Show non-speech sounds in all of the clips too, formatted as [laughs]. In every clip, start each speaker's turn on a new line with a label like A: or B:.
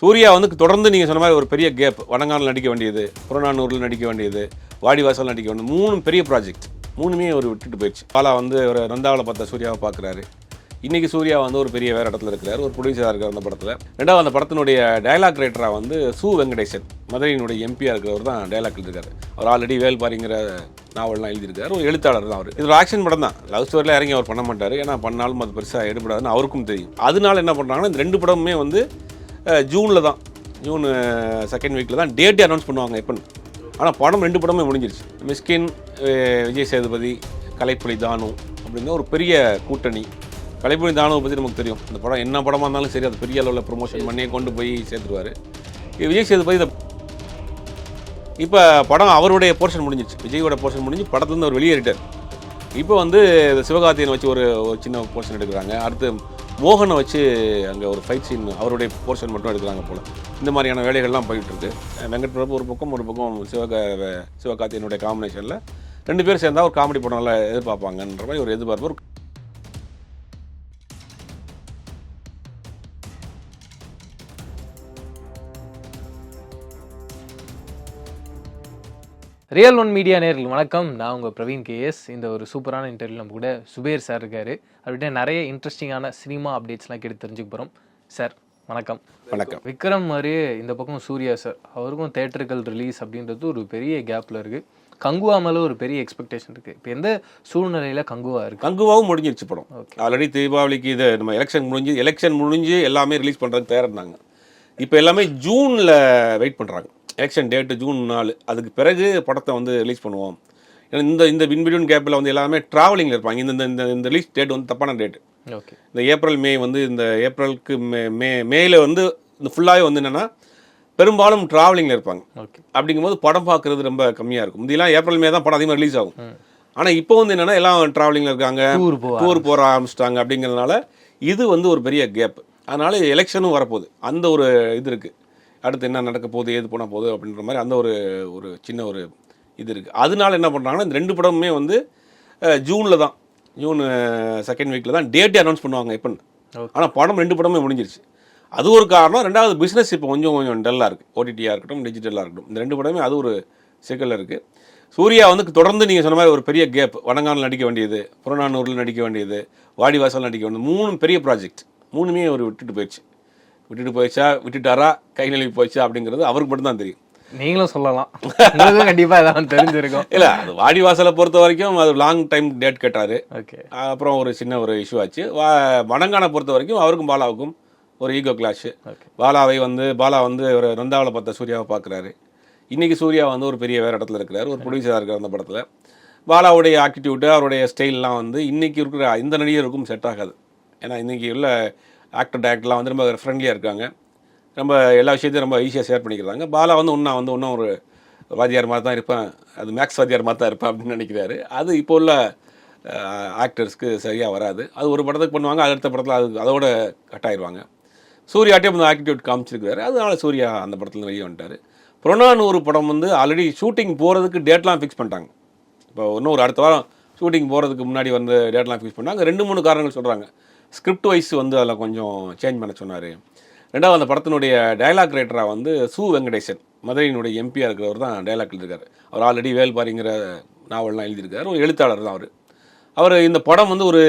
A: சூர்யா வந்து தொடர்ந்து நீங்கள் சொன்ன மாதிரி ஒரு பெரிய கேப் வடங்கானில் நடிக்க வேண்டியது புறநானூரில் நடிக்க வேண்டியது வாடிவாசல் நடிக்க வேண்டியது. மூணு பெரிய ப்ராஜெக்ட் மூணுமே ஒரு விட்டுட்டு போயிடுச்சு. பாலா வந்து ஒரு நந்தாவில் பார்த்த சூர்யாவை பார்க்குறாரு. இன்றைக்கி சூர்யா வந்து ஒரு பெரிய வேறு இடத்துல இருக்கிறார் ஒரு ப்ரொடியூசராக இருக்கார் அந்த படத்தில். ரெண்டாவது அந்த படத்தினுடைய டைலாக் ரைட்டராக வந்து சு வெங்கடேசன் மதுரையினுடைய எம்பியாக இருக்கிறவர் தான் டைலாக் எழுதிருக்காரு அவர் ஆல்ரெடி வேல்பாரிங்கிற நாவல்லாம் எழுதியிருக்காரு. ஒரு எழுத்தாளர் தான் அவர். இது ஒரு ஆக்ஷன் படம் தான். லவ் ஸ்டோரியில் இறங்கி அவர் பண்ண மாட்டார். ஏன்னா பண்ணாலும் அது பெருசாக எடுபடாதுன்னு அவருக்கும் தெரியும். அதனால என்ன பண்ணுறாங்கன்னா இந்த ரெண்டு படமுமே வந்து ஜூனில் தான். ஜூன் செகண்ட் வீக்கில் தான் டேட்டே அனௌன்ஸ் பண்ணுவாங்க எப்போன்னு. ஆனால் படம் ரெண்டு படமே முடிஞ்சிருச்சு. மிஸ்கின் விஜய் சேதுபதி கலைப்புலி தானு அப்படிங்கிற ஒரு பெரிய கூட்டணி. கலைப்புலி தானுவை பற்றி நமக்கு தெரியும். இந்த படம் என்ன படமாக இருந்தாலும் சரி அது பெரிய அளவில் ப்ரொமோஷன் பண்ணி கொண்டு போய் சேர்த்துருவார். விஜய் சேதுபதி இதை இப்போ படம் அவருடைய போர்ஷன் முடிஞ்சிருச்சு. விஜயோட போர்ஷன் முடிஞ்சு படத்துலேருந்து அவர் வெளியேறிட்டார். இப்போ வந்து இந்த சிவகார்த்தியனை வச்சு ஒரு ஒரு சின்ன போர்ஷன் எடுக்கிறாங்க. அடுத்து மோகனை வச்சு அங்கே ஒரு ஃபைட் சீன் அவருடைய போர்ஷன் மட்டும் எடுக்கிறாங்க போல். இந்த மாதிரியான வேலைகள்லாம் போயிட்டுருக்கு. வெங்கட் பிரபு ஒரு பக்கம் ஒரு பக்கம் சிவக சிவகார்த்தியனுடைய காம்பினேஷனில் ரெண்டு பேரும் சேர்ந்தா ஒரு காமெடி படம் நல்லா எதிர்பார்ப்பாங்கன்ற மாதிரி ஒரு எதிர்பார்ப்பு
B: ரியல் ஒன் மீடியா நேர்கள் வணக்கம். நான் உங்கள் பிரவீன் கேஎஸ் இந்த ஒரு சூப்பரான இன்டர்வியூ நம்ம கூட சுபேர் சார் இருக்காரு. அவர்கிட்ட நிறைய இன்ட்ரெஸ்டிங்கான சினிமா அப்டேட்ஸ்லாம் கேட்டு தெரிஞ்சுக்க போகிறோம் சார் வணக்கம்.
A: வணக்கம்.
B: விக்ரம் மாதிரியே இந்த பக்கம் சூர்யா சார் அவருக்கும் தேட்டர்கள் ரிலீஸ் அப்படின்றது ஒரு பெரிய கேப்பில் இருக்குது கங்குவா மேலே ஒரு பெரிய எக்ஸ்பெக்டேஷன் இருக்குது இப்போ எந்த சூழ்நிலையில் கங்குவா இருக்கு?
A: கங்குவாவும் முடிஞ்சிருச்சு படம். ஆல்ரெடி தீபாவளிக்கு இது நம்ம எலெக்ஷன் முடிஞ்சு எலெக்ஷன் முடிஞ்சு எல்லாமே ரிலீஸ் பண்ணுறதுக்கு தயாராக இருந்தாங்க. இப்போ எல்லாமே ஜூனில் வெயிட் பண்ணுறாங்க எலெக்ஷன் டேட்டு ஜூன் நாலு. அதுக்கு பிறகு படத்தை வந்து ரிலீஸ் பண்ணுவோம். ஏன்னா இந்த இந்த பின்பிடியூன் கேப்பில் வந்து எல்லாமே ட்ராவலிங்கில் இருப்பாங்க. இந்த இந்த- இந்த ரிலீஸ் டேட் வந்து தப்பான டேட்
B: ஓகே
A: இந்த ஏப்ரல் மே வந்து இந்த ஏப்ரலுக்கு மே மே மேல வந்து இந்த ஃபுல்லாகவே வந்து என்னென்னா பெரும்பாலும் ட்ராவலிங்கில் இருப்பாங்க.
B: ஓகே
A: அப்படிங்கும்போது படம் பார்க்குறது ரொம்ப கம்மியாக இருக்கும். முந்தியெல்லாம் ஏப்ரல் மே தான் படம் அதிகமாக ரிலீஸ் ஆகும். ஆனால் இப்போ வந்து என்னென்னா எல்லாம் ட்ராவலிங்கில் இருக்காங்க.
B: டூர்
A: போகிற ஆரம்பிச்சிட்டாங்க. அப்படிங்கிறதுனால இது வந்து ஒரு பெரிய கேப் அதனால எலெக்ஷனும் வரப்போகுது. அந்த ஒரு இது இருக்குது அடுத்து என்ன நடக்க போகுது ஏது போனால் போகுது அப்படின்ற மாதிரி அந்த ஒரு ஒரு சின்ன ஒரு இது இருக்குது அதனால என்ன பண்ணுறாங்கன்னா இந்த ரெண்டு படமுமே வந்து ஜூனில் தான். ஜூன் செகண்ட் வீக்கில் தான் டேட்டே அனௌன்ஸ் பண்ணுவாங்க எப்போன்னு
B: Okay.
A: ஆனால் படம் ரெண்டு படமே முடிஞ்சிருச்சு. அது ஒரு காரணம். ரெண்டாவது பிஸ்னஸ் இப்போ கொஞ்சம் கொஞ்சம் டல்லாக இருக்குது ஓடிடியாக இருக்கட்டும் டிஜிட்டலாக இருக்கட்டும். இந்த ரெண்டு படமே அது ஒரு சிக்கலில் இருக்குது சூர்யா வந்து தொடர்ந்து நீங்கள் சொன்ன மாதிரி ஒரு பெரிய கேப் வடங்கானில் நடிக்க வேண்டியது புறநானூரில் நடிக்க வேண்டியது வாடிவாசல் நடிக்க வேண்டியது. மூணு பெரிய ப்ராஜெக்ட் மூணுமே அவர் விட்டுட்டு போயிடுச்சு. விட்டுட்டு போயிடுச்சா? விட்டுட்டாரா? கை நழுவி போயிடுச்சா? அப்படிங்கிறது அவருக்கு மட்டும்தான் தெரியும்.
B: நீங்களும் சொல்லலாம். கண்டிப்பாக ஏதாவது தெரிஞ்சிருக்கும். [laughs]
A: இல்லை அது வாடிவாசலை பொறுத்த வரைக்கும் அது லாங் டைம் டேட் கேட்டார்.
B: ஓகே
A: அப்புறம் ஒரு சின்ன ஒரு இஷ்யூ ஆச்சு. வா வடங்கானை பொறுத்த வரைக்கும் அவருக்கும் பாலாவுக்கும் ஒரு ஈகோ கிளாஷ் பாலாவை வந்து பாலா வந்து ஒரு நந்தாவில் பார்த்த சூர்யாவை பார்க்குறாரு இன்னைக்கு சூர்யா வந்து ஒரு பெரிய வேறு இடத்துல இருக்கிறார் ஒரு ப்ரொடியூசராக இருக்கார் அந்த படத்தில். பாலாவுடைய ஆட்டிடியூடு அவருடைய ஸ்டைல்லாம் வந்து இன்னைக்கு இருக்கிற இந்த நடிகருக்கும் செட் ஆகாது. ஏன்னா இன்னைக்கு உள்ள ஆக்டர் டேரக்டர்லாம் வந்து ரொம்ப ஃப்ரெண்ட்லியாக இருக்காங்க. ரொம்ப எல்லா விஷயத்தையும் ரொம்ப ஈஸியாக ஷேர் பண்ணிக்கிறாங்க. பாலா வந்து இன்னும் வந்து இன்னும் ஒரு வாத்தியார் மாதிரி தான் இருப்பேன். அது மேக்ஸ் வாத்தியார் மாதிரி தான் இருப்பேன் அப்படின்னு நினைக்கிறாரு. அது இப்போ உள்ள ஆக்டர்ஸ்க்கு சரியாக வராது. அது ஒரு படத்துக்கு பண்ணுவாங்க அடுத்த படத்தில் அது அதோட கட் ஆயிடுவாங்க சூர்யாட்டையும் அந்த ஆக்டிடியூட் காமிச்சிருக்காரு. அதனால சூர்யா அந்த படத்தில் வெளியே வந்துட்டார். புறநானூறு படம் வந்து ஆல்ரெடி ஷூட்டிங் போகிறதுக்கு டேட்லாம் ஃபிக்ஸ் பண்ணிட்டாங்க. இப்போ இன்னும் ஒரு அடுத்த வாரம் ஷூட்டிங் போகிறதுக்கு முன்னாடி வந்து டேட்லாம் ஃபிக்ஸ் பண்ணாங்க ரெண்டு மூணு காரணங்கள் சொல்கிறாங்க ஸ்கிரிப்ட் வைஸ் வந்து அதில் கொஞ்சம் சேஞ்ச் பண்ண சொன்னார். ரெண்டாவது அந்த படத்தினுடைய டயலாக் ரைட்டராக வந்து சு வெங்கடேசன் மதுரையினுடைய எம்பியாக இருக்கிறவர் தான் டயலாக் எழுதியிருக்காரு. அவர் ஆல்ரெடி வேல்பாரிங்கிற நாவல்லாம் எழுதியிருக்காரு. ஒரு எழுத்தாளர் தான் அவர். அவர் இந்த படம் வந்து ஒரு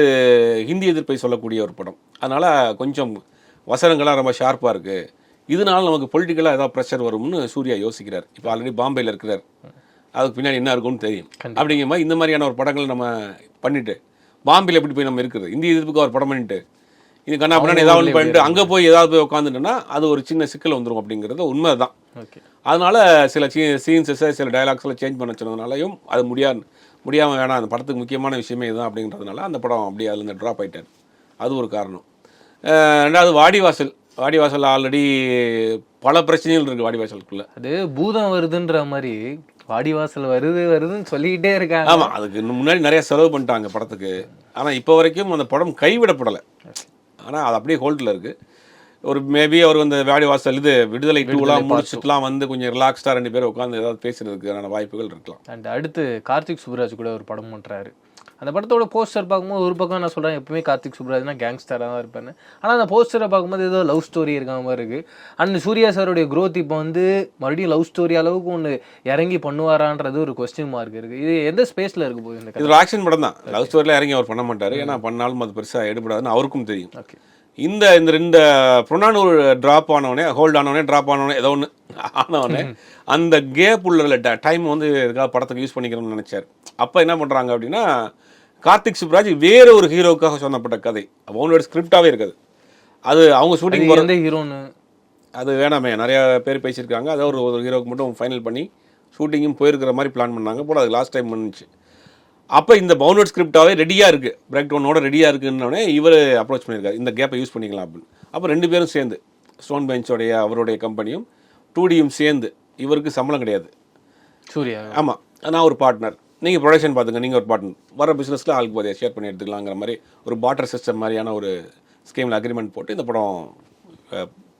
A: ஹிந்தி எதிர்ப்பை சொல்லக்கூடிய ஒரு படம். அதனால் கொஞ்சம் வசனங்கள்லாம் ரொம்ப ஷார்ப்பாக இருக்குது இதனால நமக்கு பொலிட்டிக்கலாக ஏதாவது ப்ரெஷர் வரும்னு சூர்யா யோசிக்கிறார். இப்போ ஆல்ரெடி பாம்பேயில் இருக்கிறார். அதுக்கு பின்னாடி என்ன இருக்கும்னு தெரியும். அப்படிங்கிற மாதிரி இந்த மாதிரியான ஒரு படங்கள் நம்ம பண்ணிட்டு பாம்பேல எப்படி போய் நம்ம இருக்கிறது? இந்திய எதிர்ப்புக்கு ஒரு படம் பண்ணிட்டு இது கண்ணா பண்ணா ஏதாவது ஒன்று பண்ணிட்டு அங்கே போய் ஏதாவது போய் உட்காந்துட்டோன்னா அது ஒரு சின்ன சிக்கல் வந்துடும் அப்படிங்கிறது உண்மை தான்
B: ஓகே.
A: அதனால சில சீன்ஸஸை சில டயலாக்ஸ்லாம் சேஞ்ச் பண்ண சொன்னதுனாலையும் அது முடியாது முடியாமல் வேணாம். அந்த படத்துக்கு முக்கியமான விஷயமே இதுதான் அப்படிங்கிறதுனால அந்த படம் அப்படியே அதுலேருந்து ட்ராப் ஆயிட்டார். அது ஒரு காரணம். ரெண்டாவது வாடிவாசல். வாடிவாசல் ஆல்ரெடி பல பிரச்சனைகள் இருக்குது வாடிவாசலுக்குள்ள.
B: அது பூதம் வருதுன்ற மாதிரி வாடிவாசல் வருது வருதுன்னு சொல்லிக்கிட்டே இருக்காங்க.
A: ஆமாம் அதுக்கு முன்னாடி நிறைய செலவு பண்ணிட்டாங்க படத்துக்கு. ஆனால் இப்போ வரைக்கும் அந்த படம் கைவிடப்படலை. ஆனால் அது அப்படியே ஹோல்டில் இருக்குது ஒரு மேபி அவர் அந்த வாடிவாசல் இது விடுதலை டூலாம் முடிச்சுட்டுலாம் வந்து கொஞ்சம் ரிலாக்ஸ்டாக ரெண்டு பேரும் உட்காந்து ஏதாவது பேசுறதுக்கான வாய்ப்புகள் இருக்கலாம்.
B: அண்ட் அடுத்து கார்த்திக் சுப்ராஜ் கூட ஒரு படம் பண்றாரு. அந்த படத்தோட போஸ்டர் பார்க்கும்போது ஒரு பக்கம் நான் சொல்கிறேன் எப்பவுமே கார்த்திக் சுப்ராஜ்னா கேங்ஸ்டராக தான் இருப்பேன் ஆனால் அந்த போஸ்டரை பார்க்கும்போது ஏதோ லவ் ஸ்டோரி இருக்க மாதிரி இருக்குது அண்ட் சூர்யா சாருடைய growth இப்போ வந்து மறுபடியும் லவ் ஸ்டோரி அளவுக்கு ஒன்று இறங்கி பண்ணுவாரான்றது ஒரு கொஸ்டின் மார்க் இருக்குது இது எந்த ஸ்பேஸில் இருக்க போகுது இந்த
A: இது ஒரு ஆக்ஷன் படம் தான். லவ் ஸ்டோரியில் இறங்கி அவர் பண்ண மாட்டார். ஏன்னா பண்ணாலும் அது பெருசாக எடுபடாதுன்னு அவருக்கும் தெரியும்.
B: ஓகே
A: இந்த இந்த ரெண்டு ஒரு ட்ராப் ஆனவனே ஹோல்ட் ஆனவனே ட்ராப் ஆனவனே ஏதோ ஒன்று ஆனவனே அந்த கேப் உள்ள டைம் வந்து இதுக்காக படத்துக்கு யூஸ் பண்ணிக்கணும்னு நினைச்சார். அப்போ என்ன பண்ணுறாங்க அப்படின்னா கார்த்திக் சுப்ராஜ் வேற ஒரு ஹீரோவுக்காக சொன்னப்பட்ட கதை. அவங்களோட ஸ்கிரிப்டாகவே இருக்குது. அது அவங்க ஷூட்டிங்
B: எந்த ஹீரோன்னு?
A: அது வேணாமே நிறைய பேர் பேசியிருக்காங்க. அதை ஒரு ஒரு ஹீரோவுக்கு மட்டும் ஃபைனல் பண்ணி ஷூட்டிங்கும் போயிருக்கிற மாதிரி பிளான் பண்ணாங்க. போல அது லாஸ்ட் டைம் பண்ணுச்சு அப்போ இந்த பவுண்டட் ஸ்கிரிப்டாகவே ரெடியாக இருக்குது பிரேக் டவுனோட ரெடியாக இருக்குன்னொடனே இவர் அப்ரோச் பண்ணியிருக்காரு. இந்த கேப்பை யூஸ் பண்ணிக்கலாம் அப்படின்னு. அப்போ ரெண்டு பேரும் சேர்ந்து ஸ்டோன் பெஞ்சோடைய அவருடைய கம்பெனியும் டூ டியும் சேர்ந்து இவருக்கு சம்பளம் கிடையாது.
B: சூர்யா.
A: ஆமாம் நான் ஒரு பார்ட்னர் நீங்கள் ப்ரொடக்ஷன் பார்த்துங்க நீங்கள் ஒரு பார்ட்னர் வர பிஸ்னஸில் ஆளுக்கு பாதியாக ஷேர் பண்ணி எடுத்துக்கலாங்கிற மாதிரி ஒரு பாட்டர் சிஸ்டம் மாதிரியான ஒரு ஸ்கீமில் அக்ரிமெண்ட் போட்டு இந்த படம்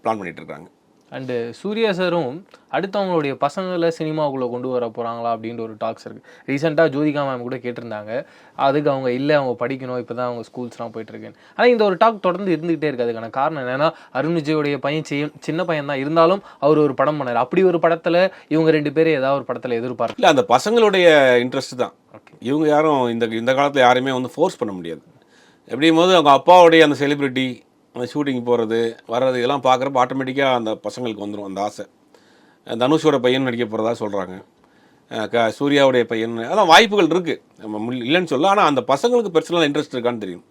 A: பிளான் பண்ணிகிட்டு இருக்காங்க.
B: அண்டு சூர்யா சாரும் அடுத்தவங்களுடைய பசங்களை சினிமாவுக்குள்ளே கொண்டு வர போகிறாங்களா அப்படின்ற ஒரு டாக்ஸ் இருக்குது ரீசெண்டாக ஜோதிகா மேம் கூட கேட்டிருந்தாங்க. அதுக்கு அவங்க இல்லை அவங்க படிக்கணும் இப்போ தான் அவங்க ஸ்கூல்ஸ்லாம் போயிட்டுருக்கேன் ஆனால் இந்த ஒரு டாக் தொடர்ந்து இருந்துகிட்டே இருக்கு. அதுக்கான காரணம் என்னன்னா அருண் விஜயோடைய பையன் செய்ய சின்ன பையன் தான். இருந்தாலும் அவர் ஒரு படம் பண்ணார். அப்படி ஒரு படத்தில் இவங்க ரெண்டு பேரும் ஏதாவது ஒரு படத்தில் எதிர்பார்க்க
A: இல்லை அந்த பசங்களுடைய இன்ட்ரெஸ்ட் தான்.
B: ஓகே
A: இவங்க யாரும் இந்த இந்த காலத்தில் யாரையுமே வந்து ஃபோர்ஸ் பண்ண முடியாது. எப்படியும் போது அவங்க அப்பாவுடைய அந்த செலிபிரிட்டி அந்த ஷூட்டிங் போகிறது வர்றது இதெல்லாம் பார்க்குறப்ப ஆட்டோமேட்டிக்காக அந்த பசங்களுக்கு வந்துடும் அந்த ஆசை. தனுஷோட பையன் நடிக்க போகிறதா சொல்கிறாங்க க சூர்யாவுடைய பையன் அதான் வாய்ப்புகள் இருக்குது நம்ம இல்லைன்னு சொல்ல ஆனால் அந்த பசங்களுக்கு பர்சனல் இன்ட்ரெஸ்ட் இருக்கான்னு தெரியும்.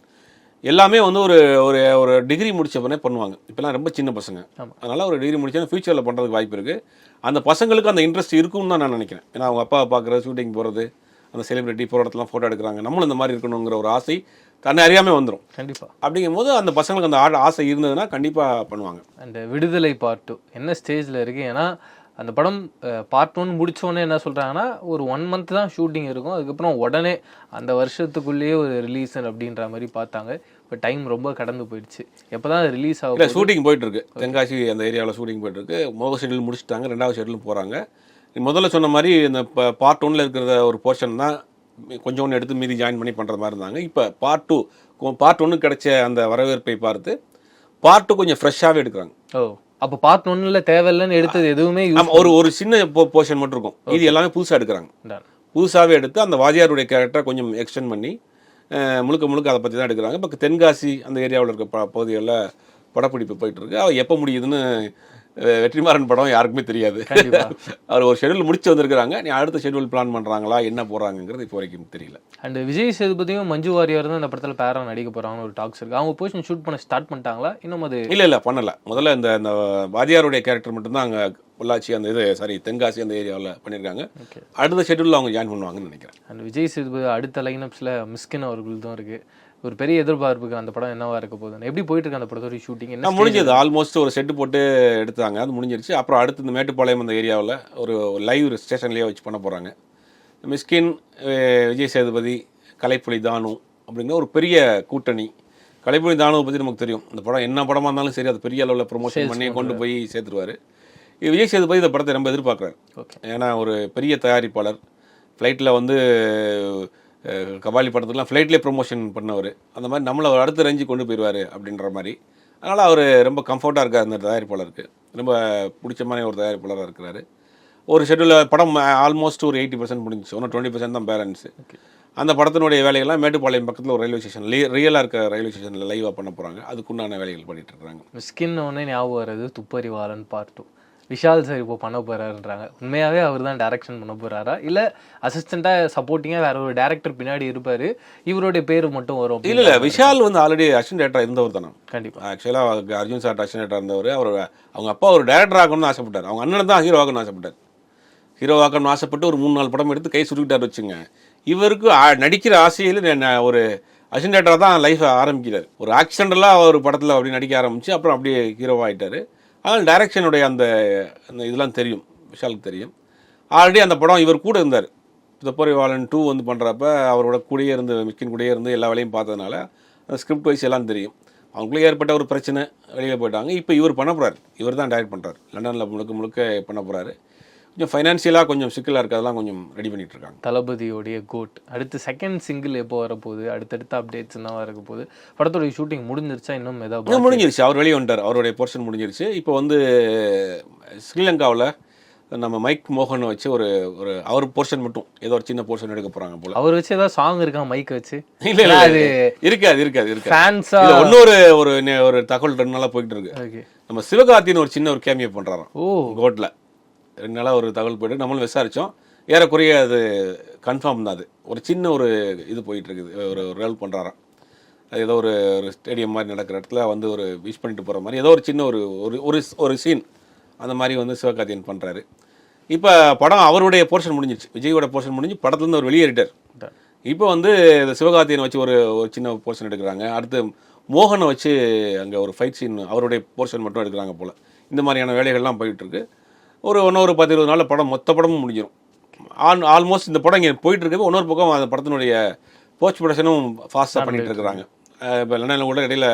A: எல்லாமே வந்து ஒரு ஒரு ஒரு டிகிரி முடிச்ச உடனே பண்ணுவாங்க. இப்போலாம் ரொம்ப சின்ன பசங்க. அதனால் ஒரு டிகிரி முடிச்சா ஃபியூச்சரில் பண்ணுறதுக்கு வாய்ப்பு இருக்குது அந்த பசங்களுக்கு அந்த இன்ட்ரெஸ்ட் இருக்கும்னு தான் நான் நினைக்கிறேன். ஏன்னா அவங்க அப்பாவை பார்க்குறது ஷூட்டிங் போகிறது அந்த செலிபிரிட்டி போகிற இடத்துலாம் ஃபோட்டோ எடுக்கிறாங்க. நம்மளும் இந்த மாதிரி இருக்கணுங்கிற ஒரு ஆசை தன்னை அறியாமல் வந்துடும்
B: கண்டிப்பாக
A: அப்படிங்கும்போது அந்த பசங்களுக்கு அந்த ஆ- ஆசை இருந்ததுன்னா கண்டிப்பாக பண்ணுவாங்க.
B: அண்ட் விடுதலை பார்ட் டூ என்ன ஸ்டேஜில் இருக்கு? ஏன்னா அந்த படம் பார்ட் ஒன் முடிச்சோடனே என்ன சொல்கிறாங்கன்னா ஒரு ஒன் மந்த் தான் ஷூட்டிங் இருக்கும். அதுக்கப்புறம் உடனே அந்த வருஷத்துக்குள்ளேயே ஒரு ரிலீஸ் அப்படின்ற மாதிரி பார்த்தாங்க. இப்போ டைம் ரொம்ப கடந்து போயிடுச்சு. எப்போ தான் ரிலீஸ் ஆகும்
A: ஷூட்டிங் போயிட்டு இருக்கு. தென்காசி அந்த ஏரியாவில் ஷூட்டிங் போயிட்டு இருக்கு. முதல் ஷெட்யூல் முடிச்சிட்டாங்க. ரெண்டாவது ஷெட்யூலும் போகிறாங்க முதல்ல சொன்ன மாதிரி இந்த பார்ட் ஒன்ல இருக்கிற ஒரு போர்ஷன் தான் கொஞ்சம் ஒன்று எடுத்து மீதி ஜாயின் பண்ணி பண்ணுற மாதிரி இருந்தாங்க. இப்போ பார்ட் டூ பார்ட் ஒன்று கிடைச்ச அந்த வரவேற்பை பார்த்து பார்ட் டூ கொஞ்சம் ஃப்ரெஷ்ஷாகவே எடுக்கிறாங்க.
B: ஓ அப்போ பார்ட் ஒன்னில் தேவையில்லைன்னு எடுத்தது எதுவுமே
A: ஒரு ஒரு சின்ன போர்ஷன் மட்டும் இருக்கும். இது எல்லாமே புதுசாக எடுக்கிறாங்க. புதுசாகவே எடுத்து அந்த வாதியாருடைய கேரக்டரை கொஞ்சம் எக்ஸ்டெண்ட் பண்ணி முழுக்க முழுக்க அதை பற்றி தான் எடுக்கிறாங்க. இப்போ தென்காசி அந்த ஏரியாவில் இருக்க ப பகுதிகளில் படப்பிடிப்பு போயிட்டு இருக்கு. அவர் எப்போ முடியுதுன்னு வெற்றிமாறன் படம் யாருக்குமே தெரியாது. [laughs] அவர் ஒரு ஷெட்யூல் முடிச்சு வந்திருக்கிறாங்க. நீ அடுத்த ஷெட்யூல் பிளான் பண்ணுறாங்களா என்ன போடுறாங்கிறது இப்போ வரைக்கும் தெரியல.
B: அண்ட் விஜய் சேதுபதியும் மஞ்சு வாரியர் தான் இந்த படத்தில் பேரா நடிக்க போகிறாங்கன்னு ஒரு டாக்ஸ் இருக்கு. அவங்க போர்ஷன் ஷூட் பண்ண ஸ்டார்ட் பண்ணிட்டாங்களா? இன்னும் அது
A: இல்லை இல்லை பண்ணல. முதல்ல இந்த இந்த வாதியாருடைய கேரக்டர் மட்டும்தான் அங்கே பொள்ளாச்சி அந்த இது சாரி தென்காசி அந்த ஏரியாவில் பண்ணியிருக்காங்க அடுத்த ஷெட்யூலில் அவங்க ஜாயின் பண்ணுவாங்கன்னு நினைக்கிறேன்.
B: அண்ட் விஜய் சேதுபதி அடுத்த லைனப்ஸில் மிஸ்கின் அவர்கள் தான் இருக்கு. ஒரு பெரிய எதிர்பார்ப்புக்கு அந்த படம் என்னவா இருக்க போகுதுன்னு. எப்படி போயிட்டு இருக்கு அந்த படத்தோட ஷூட்டிங் என்ன
A: முடிஞ்சது. ஆல்மோஸ்ட் ஒரு செட்டு போட்டு எடுத்தாங்க. அது முடிஞ்சிருச்சு. அப்புறம் அடுத்து இந்த மேட்டுப்பாளையம் அந்த ஏரியாவில் ஒரு லைவ் ஸ்டேஷன்லேயே வச்சு பண்ண போகிறாங்க மிஸ்கின் விஜய் சேதுபதி கலைப்புலி தானு அப்படிங்கிற ஒரு பெரிய கூட்டணி. கலைப்புலி தானுவை பற்றி நமக்கு தெரியும். இந்த படம் என்ன படமாக இருந்தாலும் சரி அது பெரிய அளவில் ப்ரொமோஷன் பண்ணி கொண்டு போய் சேர்த்துருவாரு. விஜய் சேதுபதி இந்த படத்தை ரொம்ப எதிர்பார்க்குறாரு.
B: ஓகே
A: ஏன்னா ஒரு பெரிய தயாரிப்பாளர். ஃப்ளைட்டில் வந்து கபாலி படத்துக்குலாம் ஃப்ளைட்லேயே ப்ரொமோஷன் பண்ணவர். அந்த மாதிரி நம்மளை ஒரு அடுத்த ரேஞ்சு கொண்டு போயிடுவார் அப்படின்ற மாதிரி. அதனால் அவர் ரொம்ப கம்ஃபர்ட்டாக இருக்கார் அந்த தயாரிப்பாளருக்கு. ரொம்ப பிடிச்ச மாதிரி ஒரு தயாரிப்பாளராக இருக்கிறாரு. ஒரு ஷெட்யூலில் படம் ஆல்மோஸ்ட் ஒரு எயிட்டி பர்சன்ட் முடிஞ்சிச்சு. ஒன்று டுவெண்ட்டி பர்சன்ட் தான் பேலன்ஸு அந்த படத்தினுடைய வேலைகள்லாம் மேட்டுப்பாளையம் பக்கத்தில் ஒரு ரயில்வே ஸ்டேஷன் ரியலாக இருக்க ரயில்வே ஸ்டேஷனில் லைவாக பண்ண போகிறாங்க அதுக்குண்டான வேலைகள் பண்ணிட்டு இருக்காங்க
B: மிஸ்கின் ஒன்னே ஞாபகம் வர்றது Thupparivaalan part two Vishal sir இப்போ பண்ண போறாருன்றாங்க. உண்மையாவே அவர் தான் டைரக்ஷன் பண்ண போறாரா? இல்ல அசிஸ்டண்டா சப்போர்ட்டிங்கா வேற ஒரு டேரக்டர் பின்னாடி இருப்பாரு? இவருடைய பேர் மட்டும் வரும்
A: இல்லை இல்லை. விஷால் வந்து ஆல்ரெடி அசிஸ்டன்ட் டேரக்டர் இருந்தவர் தானே.
B: கண்டிப்பா.
A: ஆக்சுவலாக அர்ஜுன் சார் அசிஸ்டன்ட் இருந்தவர். அவர் அவங்க அப்பா ஒரு டேரக்டர் ஆகணும்னு ஆசைப்பட்டார். அவங்க அண்ணன் தான் ஹீரோ ஆகணும்னு ஆசைப்பட்டார். ஹீரோ ஆகணும்னு ஆசைப்பட்டு ஒரு மூணு நாலு படம் எடுத்து கை சுட்டுக்கிட்டார் வச்சுங்க. இவருக்கு நடிக்கிற ஆசையில் ஒரு அசிஸ்டன்டாக தான் லைஃப்பை ஆரம்பிக்கிறார். ஒரு ஆக்சிடென்டலாக ஒரு படத்தில் அப்படி நடிக்க ஆரம்பிச்சு அப்புறம் அப்படியே ஹீரோவாக அதனால் டைரக்ஷனுடைய அந்த அந்த இதெல்லாம் தெரியும் விஷாலுக்கு தெரியும். ஆல்ரெடி அந்த படம் இவர் கூட இருந்தார். துப்பறிவாளன் டூ வந்து பண்ணுறப்ப அவரோட கூடயே இருந்து மிக்கின் கூடயே இருந்து எல்லா வேலையும் பார்த்ததுனால அந்த ஸ்கிரிப்ட் வைஸ் எல்லாம் தெரியும். அவங்களுக்குள்ளே ஏற்பட்ட ஒரு பிரச்சனை வெளியில் போயிட்டாங்க. இப்போ இவர் பண்ண போகிறார் இவர் தான் டைரக்ட் பண்ணுறாரு லண்டனில் முழுக்க முழுக்க பண்ண போகிறாரு கொஞ்சம் ஃபைனான்சியலாக கொஞ்சம் சிக்கலாக இருக்கிறதெல்லாம் கொஞ்சம் ரெடி பண்ணிட்டு இருக்காங்க
B: தளபதியோடைய கோட் அடுத்து செகண்ட் சிங்கிள் எப்போ வரப்போகுது? அடுத்தடுத்த அப்டேட்ஸ் என்ன வரக்க போகுது? படத்தோடைய ஷூட்டிங் முடிஞ்சிருச்சா? இன்னும் ஏதாவது
A: முடிஞ்சிருச்சு. அவர் வெளியே வந்துட்டார். அவருடைய போர்ஷன் முடிஞ்சிருச்சு. இப்போ வந்து ஸ்ரீலங்காவில் நம்ம மைக் மோகனை வச்சு ஒரு ஒரு அவர் போர்ஷன் மட்டும் ஏதோ ஒரு சின்ன போர்ஷன் எடுக்க போகிறாங்க போல.
B: அவர் வச்சு ஏதாவது சாங் இருக்கா? மைக் வச்சு?
A: இல்லை இல்லை
B: அது
A: இருக்காது இருக்காது இருக்காது.
B: ஃபேன்ஸா
A: இன்னொரு ஒரு ஒரு தகவல் ரெண்டு நாளா போயிட்டு இருக்கு.
B: ஓகே
A: நம்ம சிவகார்த்தின்னு ஒரு சின்ன ஒரு கேமியோ பண்றாராம்.
B: ஓ.
A: கோட்ல ரெண்டு நாளா ஒரு தகவல் போயிட்டு நம்மளும் விசாரிச்சோம். ஏறக்குறைய அது கன்ஃபார்ம் தான் அது. ஒரு சின்ன ஒரு இது போயிட்டு இருக்குது. ஒரு ஒரு ரோல் பண்றாராம். அது ஏதோ ஒரு ஒரு ஸ்டேடியம் மாதிரி நடக்கிற இடத்துல வந்து ஒரு விஷ் பண்ணிட்டு போற மாதிரி ஏதோ ஒரு சின்ன ஒரு ஒரு ஒரு ஒரு சீன் அந்த மாதிரி வந்து சிவகார்த்தியன் பண்றாரு. இப்போ படம் அவருடைய போர்ஷன் முடிஞ்சிருச்சு. விஜயோட போர்ஷன் முடிஞ்சு படத்துலேருந்து அவர் வெளியேறிட்டார் இப்போ வந்து இந்த சிவகார்த்தியனை வச்சு ஒரு ஒரு சின்ன போர்ஷன் எடுக்கிறாங்க. அடுத்து மோகனை வச்சு அங்கே ஒரு ஃபைட் சீன் அவருடைய போர்ஷன் மட்டும் எடுக்கிறாங்க போல். இந்த மாதிரியான வேலைகள்லாம் போயிட்டு இருக்கு. ஒரு இன்னொரு பத்து இருபது நாளில் படம் மொத்த படமும் முடிஞ்சிடும் ஆல் ஆல்மோஸ்ட் இந்த படம் இங்கே போயிட்டு இருக்கு இன்னொரு பக்கம் அந்த படத்தினுடைய போஸ்ட் ப்ரொடக்ஷனும் ஃபாஸ்ட்டாக பண்ணிட்டு இருக்கிறாங்க. இப்போ லண்டனில் கூட இடையில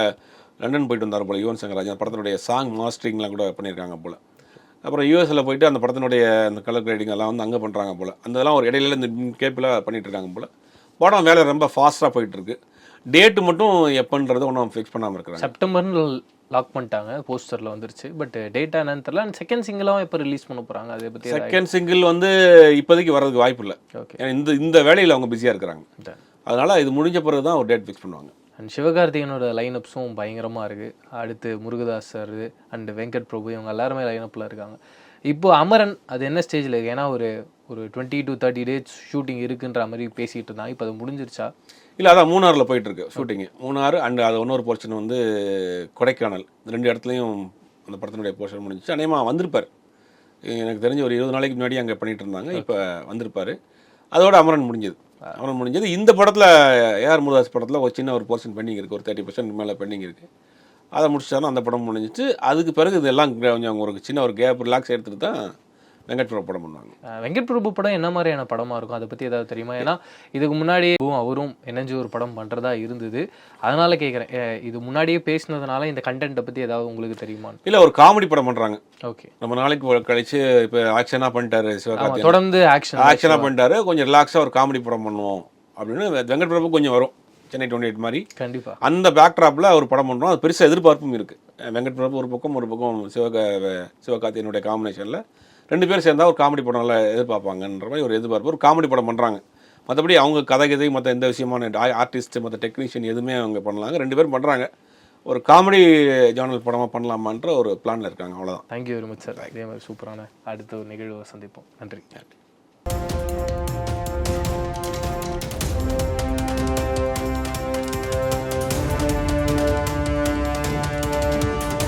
A: லண்டன் போயிட்டு வந்தார் போல யுவன் சங்கர். ராஜா படத்தினுடைய சாங் மாஸ்டரிங்லாம் கூட பண்ணியிருக்காங்க போல். அப்புறம் யூஎஸில் போயிட்டு அந்த படத்தினுடைய அந்த கலர் கிரேடிங் எல்லாம் வந்து அங்கே பண்ணுறாங்க போல். அந்த இதெல்லாம் ஒரு இடையில இந்த கேப்பில் பண்ணிட்டு இருக்காங்க போல். படம் வேலை ரொம்ப ஃபாஸ்ட்டாக போயிட்டு இருக்கு. டேட்டு மட்டும் எப்போன்றது ஒன்றும் ஃபிக்ஸ் பண்ணாமல் இருக்கிறாங்க.
B: செப்டம்பர்னு லாக் பண்ணிட்டாங்க போஸ்டர்ல வந்துருச்சு. பட் டேட்டா என்னன்னு தெரியல. அண்ட் செகண்ட் சிங்கிளாவும் எப்போ ரிலீஸ் பண்ண போறாங்க. அதை பத்தி
A: செகண்ட் சிங்கிள் வந்து இப்போதைக்கு வர்றதுக்கு வாய்ப்பு இல்லை.
B: ஓகே
A: இந்த இந்த வேலையில் அவங்க பிஸியாக இருக்கிறாங்க. அதனால இது முடிஞ்ச பிறகு தான் ஒரு டேட் ஃபிக்ஸ் பண்ணுவாங்க.
B: அண்ட் சிவகார்த்திகேயனோட லைனப்ஸும் பயங்கரமாக இருக்குது அடுத்து முருகதாஸ் சார் அண்ட் வெங்கட் பிரபு இவங்க எல்லாருமே லைனப்பில் இருக்காங்க. இப்போ அமரன் அது என்ன ஸ்டேஜில் இருக்கு? ஏன்னா ஒரு ஒரு twenty two thirty days shooting இருக்குன்ற மாதிரி பேசிகிட்டு இருந்தாங்க. இப்போ அது முடிஞ்சிருச்சா?
A: இல்லை அதான் மூணாறில் போயிட்டு இருக்கு ஷூட்டிங்கு மூணாறு அண்ட் அது இன்னொரு போர்ஷன் வந்து கொடைக்கானல். இந்த ரெண்டு இடத்துலையும் அந்த படத்தினுடைய போர்ஷன் முடிஞ்சிச்சு. அநேகமாக வந்திருப்பார். எனக்கு தெரிஞ்ச ஒரு இருபது நாளைக்கு முன்னாடி அங்கே பண்ணிட்டு இருந்தாங்க. இப்போ வந்திருப்பார். அதோட அமரன் முடிஞ்சது. அமரன் முடிஞ்சது. இந்த படத்தில் ஏஆர் முருதாஸ் படத்தில் ஒரு சின்ன ஒரு போர்ஷன் பெண்டிங் இருக்குது ஒரு தேர்ட்டி பர்சன்ட் மேலே பெண்டிங் இருக்குது அதை முடிச்சாலும் அந்த படம் முடிஞ்சிச்சு. அதுக்கு பிறகு இதெல்லாம் கொஞ்சம் ஒரு சின்ன ஒரு கேப் ரிலாக்ஸ் எடுத்துட்டு தான் வெங்கட் பிரபு படம் பண்ணுவாங்க.
B: அஹ் வெங்கட் பிரபு படம் என்ன மாதிரியான படமா இருக்கும்? அதை பத்தி ஏதாவது தெரியுமா? ஏன்னா இதுக்கு முன்னாடி அவரும் இணைஞ்சு ஒரு படம் பண்றதா இருந்தது. அதனால கேட்குறேன் இது முன்னாடியே பேசினதுனால இந்த கண்டென்ட்டை பத்தி ஏதாவது உங்களுக்கு தெரியுமா?
A: இல்லை ஒரு காமெடி படம் பண்ணுறாங்க
B: ஓகே.
A: ரொம்ப நாளைக்கு கழிச்சு இப்போ ஆக்ஷனாக பண்ணிட்டாரு
B: ஆமா
A: சிவகார்த்திகேயன்
B: தொடர்ந்து ஆக்ஷன்
A: ஆக்ஷனாக பண்ணிட்டாரு. கொஞ்சம் ரிலாக்ஸாக ஒரு காமெடி படம் பண்ணுவோம் அப்படின்னு வெங்கட் பிரபு கொஞ்சம் வரும். சென்னை டுவெண்ட்டி எயிட் மாதிரி.
B: கண்டிப்பா.
A: அந்த பேக்ட்ராப்பில் ஒரு படம் பண்ணுறோம் அது பெருசாக எதிர்பார்ப்பும் இருக்குது வெங்கட் பிரபு ஒரு பக்கம் ஒரு பக்கம் சிவக சிவகார்த்தியனுடைய காம்பினேஷனில் ரெண்டு பேரும் சேர்ந்தா ஒரு காமெடி படம் நல்லா எதிர்பார்ப்பாங்கன்ற மாதிரி ஒரு எதிர்பார்ப்பு. ஒரு காமெடி படம் பண்ணுறாங்க மற்றபடி அவங்க கதை கதை மற்ற எந்த விஷயமான ஆர்டிஸ்ட் மற்ற டெக்னீஷியன் எதுவுமே அவங்க பண்ணலாங்க. ரெண்டு பேரும் பண்ணுறாங்க ஒரு காமெடி ஜானல் படமாக பண்ணலாமான்ற ஒரு பிளானில் இருக்காங்க. அவ்வளோதான்
B: தேங்க்யூ வெரி மச் சார் இதே மாதிரி சூப்பரான அடுத்த ஒரு நிகழ்வை சந்திப்போம். நன்றி.